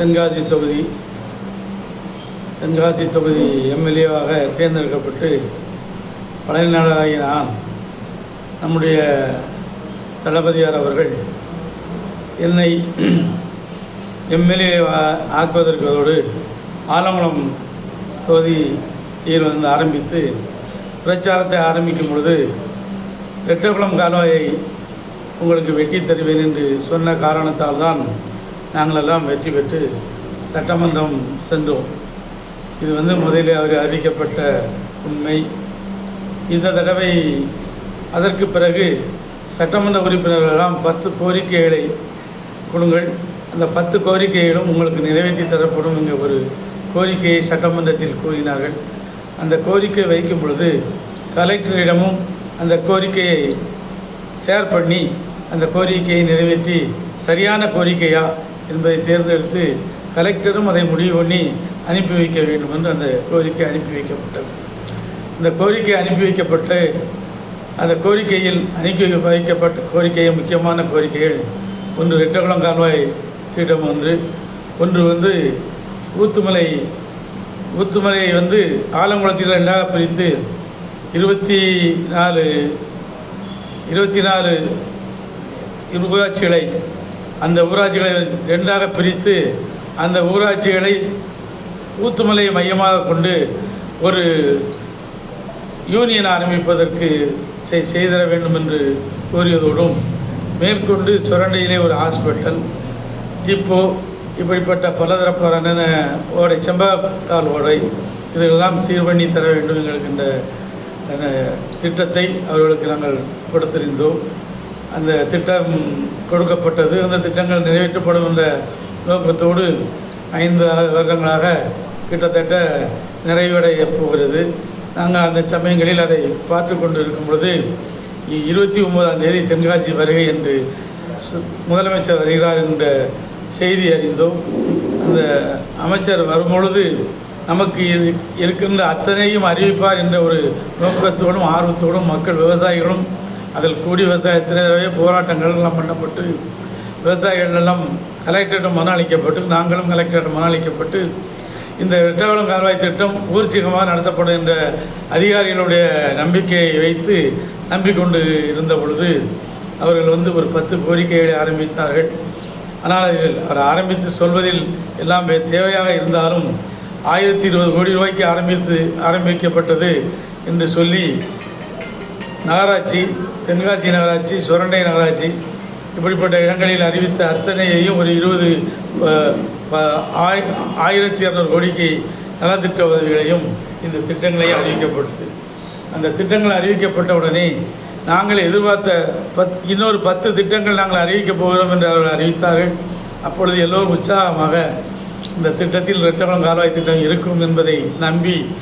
தென்காசி தொகுதி தென்காசி தொகுதி எம்எல்ஏவாக தேர்ந்தெடுக்கப்பட்டு பழனிநாடாகிய நான் நம்முடைய தளபதியார் அவர்கள் என்னை எம்எல்ஏ ஆக்குவதற்கோடு ஆலங்குளம் தொகுதியில் வந்து ஆரம்பித்து பிரச்சாரத்தை ஆரம்பிக்கும் பொழுது ரெட்டகுளம் கால்வாயை உங்களுக்கு வெட்டி தருவேன் என்று சொன்ன காரணத்தால் தான் நாங்களெல்லாம் வெற்றி பெற்று சட்டமன்றம் சென்றோம். இது வந்து முதலில் அவர் அறிவிக்கப்பட்ட உண்மை. இந்த தடவை அதற்கு பிறகு சட்டமன்ற உறுப்பினர்களெல்லாம் பத்து கோரிக்கைகளை கொடுங்கள். அந்த பத்து கோரிக்கைகளும் உங்களுக்கு நிறைவேற்றி தரப்படும் என்ற ஒரு கோரிக்கையை சட்டமன்றத்தில் கூறினார்கள். அந்த கோரிக்கை வைக்கும் பொழுது கலெக்டரிடமும் அந்த கோரிக்கையை ஷேர் பண்ணி அந்த கோரிக்கையை நிறைவேற்றி சரியான கோரிக்கையாக என்பதை தேர்ந்தெடுத்து கலெக்டரும் அதை முடிவு பண்ணி அனுப்பி வைக்க வேண்டும் என்று அந்த கோரிக்கை அனுப்பி வைக்கப்பட்டது. இந்த கோரிக்கை அனுப்பி வைக்கப்பட்டு அந்த கோரிக்கையில் அனுப்பி வைக்கப்பட்ட கோரிக்கையை முக்கியமான கோரிக்கைகள் ஒன்று ரெட்டகுளம் கால்வாய் திட்டம் ஒன்று ஒன்று வந்து ஊத்துமலை ஊத்துமலை வந்து ஆலங்குளத்தில் ரெண்டாக பிரித்து இருபத்தி நாலு இருபத்தி நாலு ஊராட்சிகளை அந்த ஊராட்சிகளை ரெண்டாக பிரித்து அந்த ஊராட்சிகளை ஊத்துமலையை மையமாக கொண்டு ஒரு யூனியன் ஆரம்பிப்பதற்கு செய்- செய்தர வேண்டும் என்று கூறியதோடும் மேற்கொண்டு சுரண்டையிலே ஒரு ஹாஸ்பிட்டல் டிப்போ இப்படிப்பட்ட பலதரப்பான ஓடை செம்பகால் ஓடை இதெல்லாம் சீர் பண்ணி தர வேண்டும் எங்களுக்கு இந்த திட்டத்தை அவர்களுக்கு நாங்கள் கொடுத்திருந்தோம். அந்த திட்டம் கொடுக்கப்பட்டது. அந்த திட்டங்கள் நிறைவேற்றப்படும் என்ற நோக்கத்தோடு ஐந்து ஆறு வருடங்களாக கிட்டத்தட்ட நிறைவடைய போகிறது. நாங்கள் அந்த சமயங்களில் அதை பார்த்து கொண்டு இருக்கும் பொழுது இருபத்தி ஒன்பதாம் தேதி தென்காசி வருகை என்று முதலமைச்சர் வருகிறார் என்ற செய்தி அறிந்தோம். அந்த அமைச்சர் வரும்பொழுது நமக்கு இருக்கின்ற அத்தனையும் அறிவிப்பார் என்ற ஒரு நோக்கத்தோடும் ஆர்வத்தோடும் மக்கள் விவசாயிகளும் அதில் கூடி விவசாயத்தினரே போராட்டங்கள் எல்லாம் பண்ணப்பட்டு விவசாயிகள் எல்லாம் கலெக்டரிடம் மனம் அளிக்கப்பட்டு நாங்களும் கலெக்டரிடம் மனு அளிக்கப்பட்டு இந்த எட்டாவளம் கால்வாய் திட்டம் ஊர்ச்சிகமாக நடத்தப்படும் என்ற அதிகாரிகளுடைய நம்பிக்கையை வைத்து நம்பிக்கொண்டு இருந்த பொழுது அவர்கள் வந்து ஒரு பத்து கோரிக்கைகளை ஆரம்பித்தார்கள். ஆனால் அதில் அவர் ஆரம்பித்து சொல்வதில் எல்லாம் தேவையாக இருந்தாலும் ஆயிரத்தி இருபது கோடி ரூபாய்க்கு ஆரம்பித்து ஆரம்பிக்கப்பட்டது என்று சொல்லி நகராட்சி தென்காசி நகராட்சி சுரண்டை நகராட்சி இப்படிப்பட்ட இடங்களில் அறிவித்த அத்தனையையும் ஒரு இருபது ப- ஆயிரத்தி இரநூறு கோடிக்கு நலத்திட்ட உதவிகளையும் இந்த திட்டங்களையும் அறிவிக்கப்பட்டது. அந்த திட்டங்கள் அறிவிக்கப்பட்ட உடனே நாங்கள் எதிர்பார்த்த பத் இன்னொரு பத்து திட்டங்கள் நாங்கள் அறிவிக்கப் போகிறோம் என்று அவர்கள் அறிவித்தார்கள். அப்பொழுது எல்லோரும் உற்சாகமாக இந்த திட்டத்தில் ரெட்டகுளம் கால்வாய் திட்டம் இருக்கும் என்பதை நம்பி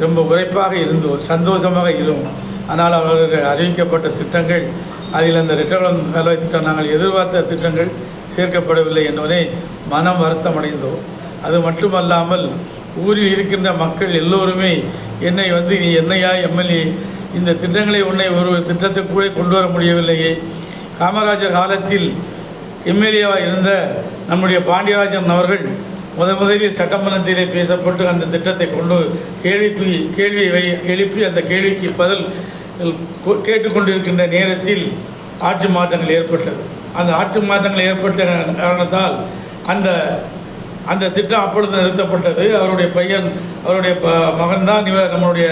ரொம்ப உரைப்பாக இருந்தோம் சந்தோஷமாக இருந்தோம். ஆனால் அவர்கள் அறிவிக்கப்பட்ட திட்டங்கள் அதில் அந்த ரிட்டர்ன் வேலை திட்டம் நாங்கள் எதிர்பார்த்த திட்டங்கள் சேர்க்கப்படவில்லை என்பதை மனம் வருத்தம் அடைந்தோம் அது மட்டுமல்லாமல் ஊரில் இருக்கின்ற மக்கள் எல்லோருமே என்னை வந்து நீ என்னையா எம்எல்ஏ இந்த திட்டங்களை உன்னை ஒரு திட்டத்தை கூட கொண்டு வர முடியவில்லையே. காமராஜர் காலத்தில் எம்எல்ஏவாக இருந்த நம்முடைய பாண்டியராஜன் அவர்கள் முத முதலில் சட்டமன்றத்திலே பேசப்பட்டு அந்த திட்டத்தை கொண்டு கேள்விக்கு கேள்வியை வை எழுப்பி அந்த கேள்விக்கு பதில் கேட்டுக்கொண்டிருக்கின்ற நேரத்தில் ஆட்சி மாற்றங்கள் ஏற்பட்டது. அந்த ஆட்சி மாற்றங்கள் ஏற்பட்ட காரணத்தால் அந்த அந்த திட்டம் அப்பொழுது நிறுத்தப்பட்டது. அவருடைய பையன் அவருடைய ப மகன்தான் இவர் நம்மளுடைய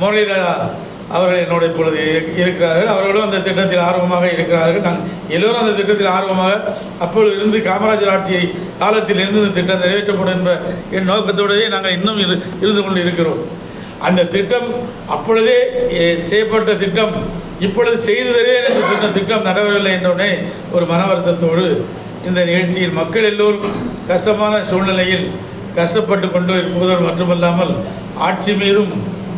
முரளிதரா அவர்கள் என்னோட இப்பொழுது இருக்கிறார்கள். அவர்களும் அந்த திட்டத்தில் ஆர்வமாக இருக்கிறார்கள். நாங்கள் எல்லோரும் அந்த திட்டத்தில் ஆர்வமாக அப்பொழுது இருந்து காமராஜர் ஆட்சியை காலத்தில் இருந்து இந்த திட்டம் நிறைவேற்றப்படும் என்ற என் நோக்கத்தோடவே நாங்கள் இன்னும் இரு இருந்து கொண்டு இருக்கிறோம். அந்த திட்டம் அப்பொழுதே செய்யப்பட்ட திட்டம் இப்பொழுது செய்து தருவேன் என்று சொன்ன திட்டம் நடவவில்லை என்றவுடனே ஒரு மன வருத்தத்தோடு இந்த நிகழ்ச்சியில் மக்கள் எல்லோரும் கஷ்டமான சூழ்நிலையில் கஷ்டப்பட்டு கொண்டு இருப்பதோடு மட்டுமல்லாமல் ஆட்சி மீதும்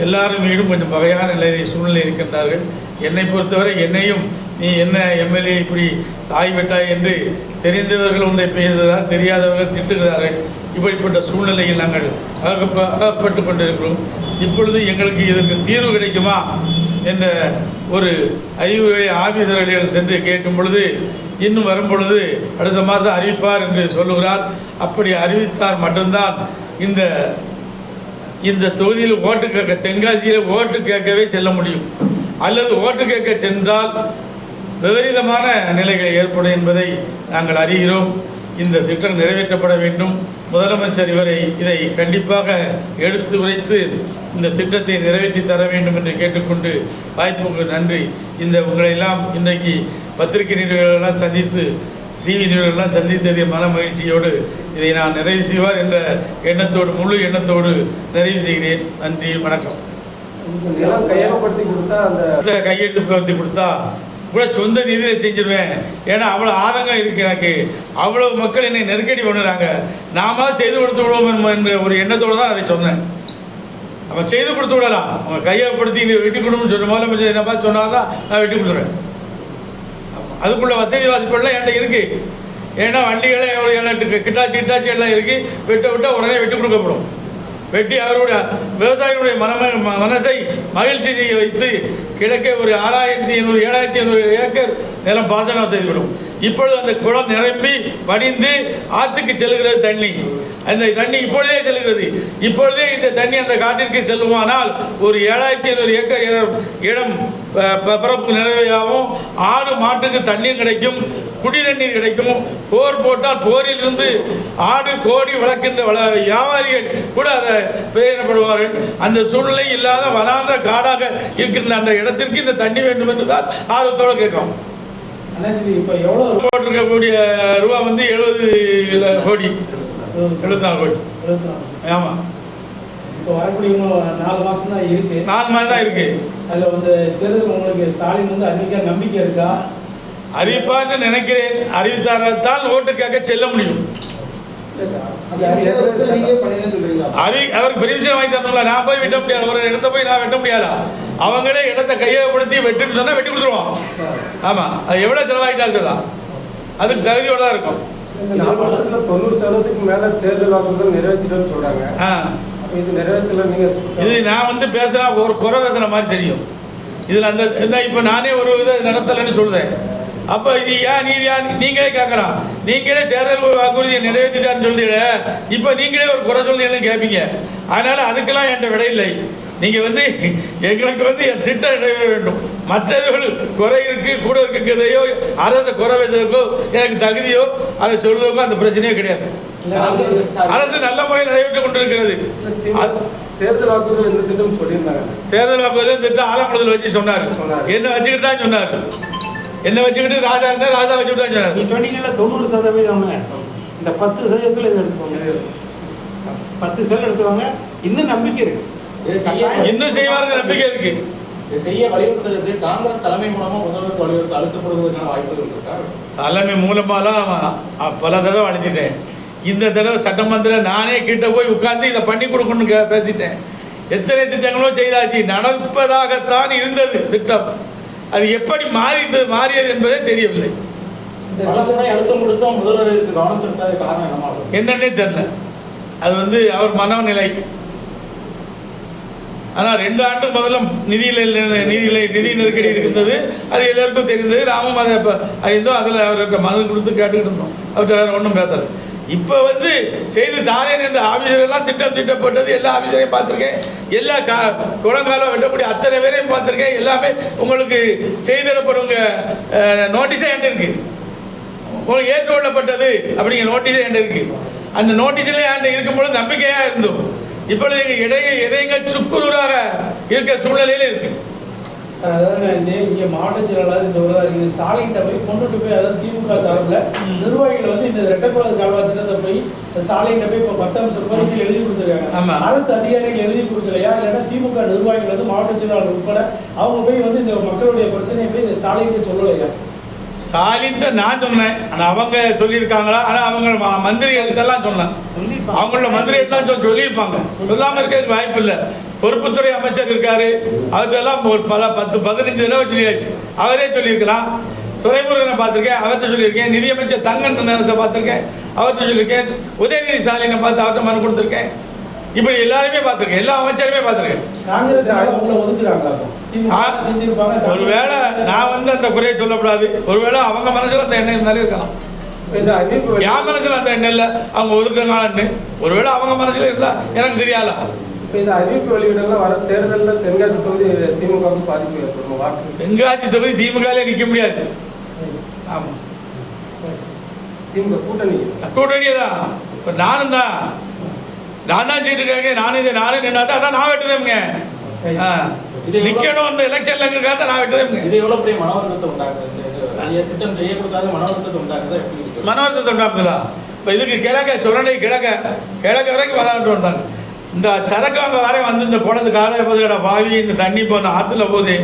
எல்லாரும் மீதும் கொஞ்சம் வகையான நிலையில் சூழ்நிலை இருக்கின்றார்கள். என்னை பொறுத்தவரை என்னையும் நீ என்ன எம்எல்ஏ இப்படி சாய்விட்டாய் என்று தெரிந்தவர்கள் உன்னை பேசுகிறார் தெரியாதவர்கள் திட்டுகிறார்கள். இப்படிப்பட்ட சூழ்நிலையில் நாங்கள் அகப்பட்டு கொண்டிருக்கிறோம். இப்பொழுது எங்களுக்கு இதற்கு தீர்வு கிடைக்குமா என்ற ஒரு அறிவுரை ஆபீசர்களிடம் சென்று கேட்கும் பொழுது இன்னும் வரும் பொழுது அடுத்த மாதம் அறிவிப்பார் என்று சொல்லுகிறார். அப்படி அறிவித்தார் மட்டும்தான் இந்த இந்த தொகுதியில் ஓட்டு கேட்க தென்காசியில் ஓட்டு கேட்கவே செல்ல முடியும். அல்லது ஓட்டு கேட்க சென்றால் விபரீதமான நிலைகள் ஏற்படும் என்பதை நாங்கள் அறிகிறோம். இந்த திட்டம் நிறைவேற்றப்பட வேண்டும். முதலமைச்சர் இவரை இதை கண்டிப்பாக எடுத்து உரைத்து இந்த திட்டத்தை நிறைவேற்றி தர வேண்டும் என்று கேட்டுக்கொண்டு வாய்ப்புக்கு நன்றி. இந்த உங்களையெல்லாம் இன்றைக்கு பத்திரிகை நிறுவனங்களெல்லாம் சந்தித்து டிவி நிறுவனங்கள்லாம் சந்தித்தது மன மகிழ்ச்சியோடு இதை நான் நிறைவு செய்வார் என்ற எண்ணத்தோடு முழு எண்ணத்தோடு நிறைவு செய்கிறேன். நன்றி வணக்கம். இப்ப கொடுத்தா கையெழுத்து பற்றி கொடுத்தா கூட சொந்த நிதியில் செஞ்சிருவேன். ஏன்னா அவ்வளோ ஆதங்கம் இருக்கு எனக்கு. அவ்வளோ மக்கள் என்னை நெருக்கடி பண்ணுறாங்க. நாம செய்து கொடுத்து விடுவோம் என்ற ஒரு எண்ணத்தோடு தான் அதை சொன்னேன். அவன் செய்து கொடுத்து விடலாம். அவன் கையப்படுத்தி நீ வெட்டி கொடுன்னு சொல்லி முதலமைச்சர் என்ன பார்த்து சொன்னார்னா நான் வெட்டி கொடுத்துருவேன் அதுக்குள்ள வசதி வாசிப்புலாம் என்கிட்ட இருக்கு. ஏன்னா வண்டிகளே ஒரு எல்லாம் கிட்டாச்சி கிட்டாச்சி எல்லாம் இருக்கு. வெட்ட விட்டால் உடனே வெட்டி கொடுக்கப்படும். வெட்டி அவருடைய விவசாயிகளுடைய மனம ம- மனசை மகிழ்ச்சி செய்ய வைத்து கிழக்கே ஒரு ஆறாயிரத்தி ஐநூறு ஏழாயிரத்தி ஐநூறு ஏக்கர் நிலம் பாசனம் செய்துவிடும். இப்பொழுது அந்த குளம் நிரம்பி வடிந்து ஆற்றுக்கு செல்கிறது தண்ணி. அந்த தண்ணி இப்பொழுதே செல்கிறது. இப்பொழுதே இந்த தண்ணி அந்த காட்டிற்கு செல்லுமானால் ஒரு ஏழாயிரத்தி ஐநூறு ஏக்கர் இடம் இடம் ப- ப- பரப்பு நிறைவையாகவும் ஆடு மாட்டுக்கு தண்ணீர் கிடைக்கும் குடிநீர் கிடைக்கும். போர் போட்டால் போரில் இருந்து ஆடு கோடி வளர்க்கின்ற வள வியாபாரிகள் கூட அதை பிரயோஜனப்படுவார்கள் அந்த சூழ்நிலை இல்லாத வனாந்திர காடாக இருக்கின்ற அந்த இடத்திற்கு இந்த தண்ணி வேண்டும் என்று தான் ஆர்வத்தோடு கேட்கிறோம். இப்போ எவ்வளோ போட்டிருக்கக்கூடிய ரூபா வந்து எழுபது கோடி. எழுபத்தி நாலு கோடி. ஆமாம் இப்போ வரக்கூடிய நாலு மாதம் தான் இருக்கு. நாலு மாதிரி தான் இருக்கு. அதில் வந்து தேர்தல் உங்களுக்கு ஸ்டாலின் வந்து அதிக நம்பிக்கை இருக்கா? அறிவிப்பார்னு நினைக்கிறேன். அறிவித்தாரத்தான் ஓட்டு கேட்க செல்ல முடியும். அவருக்கு பெர்மிஷன் வாங்கி தரணும்ல. நான் போய் வெட்ட முடியாது. ஒரு இடத்த போய் நான் வெட்ட முடியாதா? அவங்களே இடத்தை கையகப்படுத்தி வெட்டுன்னு சொன்னா வெட்டி கொடுத்துருவோம் ஆமா. அது எவ்வளவு செலவாயிட்டாலும் சரிதான் அதுக்கு தகுதியோட தான் இருக்கும். தொண்ணூறு சதவீதத்துக்கு மேல தேர்தல் வாக்குறுதல் நிறைவேற்றிட்டோம்னு அப்ப இது நான் வந்து பேசுனா ஒரு குறை பேசுன மாதிரி தெரியும். இதில் அந்த இப்போ நானே ஒரு இதை நடத்தலைன்னு சொல்றேன். அப்போ இது ஏன் நீ ஏன்? நீங்களே கேட்குறான் நீங்களே தேர்தல் வாக்குறுதியை நிறைவேற்றிட்டான்னு சொல்லிடு இப்போ நீங்களே ஒரு குறை சொல்றீங்கன்னு கேட்பீங்க அதனால அதுக்கெல்லாம் என்கிட்ட விடை இல்லை. நீங்கள் வந்து எங்களுக்கு வந்து என் திட்டம் நிறைவேற வேண்டும். மற்றவர்கள் குறை இருக்கு கூட இருக்கிறதையோ அரசை குறை பேசுறதுக்கோ எனக்கு தகுதியோ அதை சொல்வதற்கோ அந்த பிரச்சனையே கிடையாது. அரசு நல்ல முறையில் நிறைவேற்றிக் கொண்டிருக்கிறது. தேர்தல் வாக்குறுதல் இந்த திட்டம் சொல்லியிருந்தாங்க. தேர்தல் வாக்குறுதி திட்டம் ஆலங்குளத்தில் வச்சு சொன்னார். என்ன வச்சுக்கிட்டு தான் சொன்னார். என்ன வச்சுக்கிட்டு ராஜா இருந்தா ராஜா வச்சுக்கிட்டு தான் சொன்னீங்கல்ல தொண்ணூறு சதவீதம்னு இந்த பத்து சதவீதத்தில் இதை எடுத்துக்கோங்க. பத்து சதவீதம் எடுத்துக்கோங்க இன்னும் நம்பிக்கை இருக்கு. இன்னும் செய்வார்கள் நம்பிக்கை இருக்கு. இதை செய்ய வலியுறுத்துறது காங்கிரஸ் தலைமை மூலமா முதல்வர் வலியுறுத்த அழுத்தப்படுவதற்கான வாய்ப்புகள் இருக்கா? தலைமை மூலமாலாம் பல தடவை அழைச்சிட்டேன் இந்த தடவை சட்டமன்றத்தில் நானே கிட்ட போய் உட்கார்ந்து இதை பண்ணி கொடுக்கணும்னு கே- பேசிட்டேன். எத்தனை திட்டங்களோ செய்தாச்சு. நடப்பதாகத்தான் இருந்தது திட்டம். அது எப்படி மாறிது மாறியது என்பதே தெரியவில்லை. முறை என்னன்னே தெரியல. அது வந்து அவர் மனநிலை. ஆனால் ரெண்டு ஆண்டு முதல்ல நிதியில் நிதியில் நிதி நெருக்கடி இருந்தது. அது எல்லாருக்கும் தெரிந்தது. நாமும் அதை இப்போ அறிந்தோம். அதில் அவர்கிட்ட மனு கொடுத்து கேட்டுக்கிட்டு இருந்தோம். அவர்கிட்ட வேறு ஒன்றும் பேசலை. இப்போ வந்து செய்து தானேன் என்ற ஆஃபீஸரெல்லாம் திட்டம் திட்டப்பட்டது எல்லா ஆஃபீஸரையும் பார்த்துருக்கேன். எல்லா கா குளங்காலம் வெட்டக்கூடிய அத்தனை பேரையும் பார்த்துருக்கேன். எல்லாமே உங்களுக்கு செய்திடப்படுவங்க நோட்டீஸே என்கிட்ட இருக்குது உங்களுக்கு ஏற்றுக்கொள்ளப்பட்டது அப்படிங்கிற நோட்டீஸே என்கிட்ட இருக்கு. அந்த நோட்டீஸிலே என்கிட்ட இருக்கும்பொழுது நம்பிக்கையாக இருந்தோம். இப்பொழுது எங்கள் இடைய இதயங்கள் சுக்குநூறாக இருக்க சூழ்நிலையில் இருக்குது அதாவது இங்கே மாவட்ட செயலாளர் இந்த ஒரு அறிஞர் ஸ்டாலின்கிட்ட போய் கொண்டுட்டு போய் அதாவது திமுக சார்பில். நிர்வாகிகள் வந்து இந்த ரெட்டக்குளத்து கால்வா திட்டத்தை போய் ஸ்டாலின்கிட்ட போய் இப்போ பத்து அம்சம் கோரிக்கையில் எழுதி கொடுத்துருக்காங்க. அரசு அதிகாரிகள் எழுதி கொடுக்கலையா? இல்லைன்னா திமுக நிர்வாகிகள் வந்து மாவட்ட செயலாளர் உட்பட அவங்க போய் வந்து இந்த மக்களுடைய பிரச்சனையை போய் இந்த ஸ்டாலின்கிட்ட சொல்லலையா? ஸ்டாலின்ட்ட நான் சொன்னேன். ஆனால் அவங்க சொல்லியிருக்காங்களா? ஆனால் அவங்க மந்திரிகள்கிட்டலாம் சொன்னேன். சொல்லியிருப்பாங்க. அவங்கள மந்திரிகள்லாம் சொல்லி சொல்லியிருப்பாங்க. சொல்லாமல் இருக்கிறதுக்கு வாய்ப்பு இல்லை பொறுப்புத்துறை அமைச்சர் இருக்காரு. அவர்கிட்டலாம் ஒரு பல பத்து பதினஞ்சு தடவை சொல்லியாச்சு. அவரே சொல்லியிருக்கலாம். துறைமுருகனை பார்த்துருக்கேன் அவர்கிட்ட சொல்லியிருக்கேன். நிதியமைச்சர் தங்கன் நரசை பார்த்துருக்கேன் அவர்கிட்ட சொல்லியிருக்கேன். உதயநிதி ஸ்டாலினை பார்த்து அவர்கிட்ட மனு கொடுத்துருக்கேன். இப்படி எல்லாருமே பார்த்துருக்கேன் எல்லா அமைச்சருமே பார்த்துருக்கேன். ஒருவேளை நான் வந்து அந்த குறையை சொல்லக்கூடாது. ஒருவேளை அவங்க மனசுல அந்த எண்ணம் இருந்தாலும் இருக்கலாம். என் மனசுல அந்த எண்ணம் இல்லை? அவங்க ஒதுக்குறாங்கன்னு ஒருவேளை அவங்க மனசுல இருந்தா எனக்கு தெரியாதா? இப்ப இந்த அறிவிப்பு வெளியிடலாம் வர தேர்தலில் தென்காசி தொகுதி திமுகவுக்கு பாதிப்பு ஏற்படும்? வாக்கு தென்காசி தொகுதி திமுகலே நிற்க முடியாது. ஆமாம் திமுக கூட்டணி. கூட்டணியே தான். இப்போ நானும் தான். நான் தான் கேட்க நானும் இது நானும் நின்னா தான் அதான் நான் வெட்டுறேங்க ஆ. நிற்கணும் இந்த எலெக்ஷன்ல இருக்கிறதா தான் நான் வெட்டுறேங்க இது எவ்வளவு பெரிய மன வருத்தத்தை உண்டாக்குது? இது திட்டம் செய்ய கொடுக்காத மன வருத்தத்தை உண்டாக்குது உண்டாக்குதா? இப்போ இதுக்கு கிழக்க சுரண்டை கிழக்க கிழக்க வரைக்கும் விளாண்டு வந்தாங்க. இந்த சரக்கவங்க வரை வந்து இந்த குழந்தை காலைய போதுடா பாவி இந்த தண்ணி போன ஆற்றுல போகுது.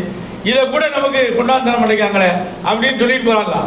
இதை கூட நமக்கு கொண்டாந்து தர மாட்டேங்காங்களே அப்படின்னு சொல்லிட்டு போகிறாங்களா